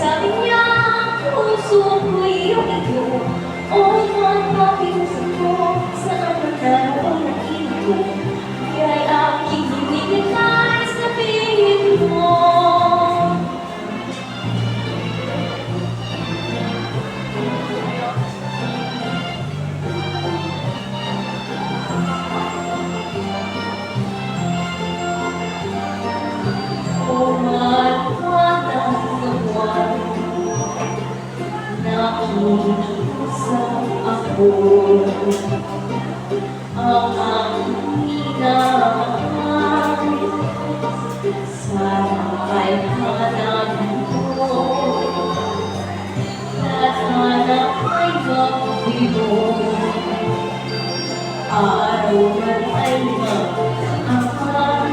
sabi niya Puso ko'y iyong ito O Nakiusap ako Ang Sana ay hanapin ko At hanap ay magbigo Araw man ay mag-ahan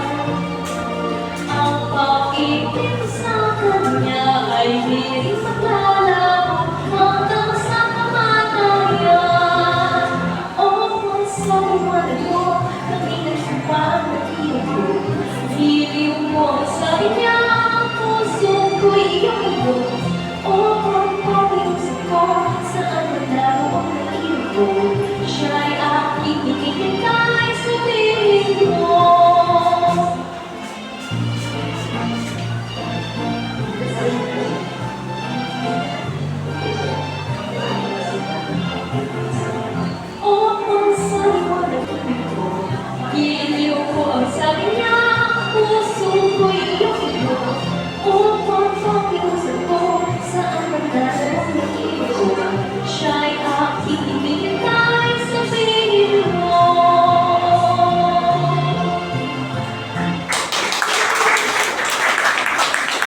ang pag-ibig sa kanya ay hindi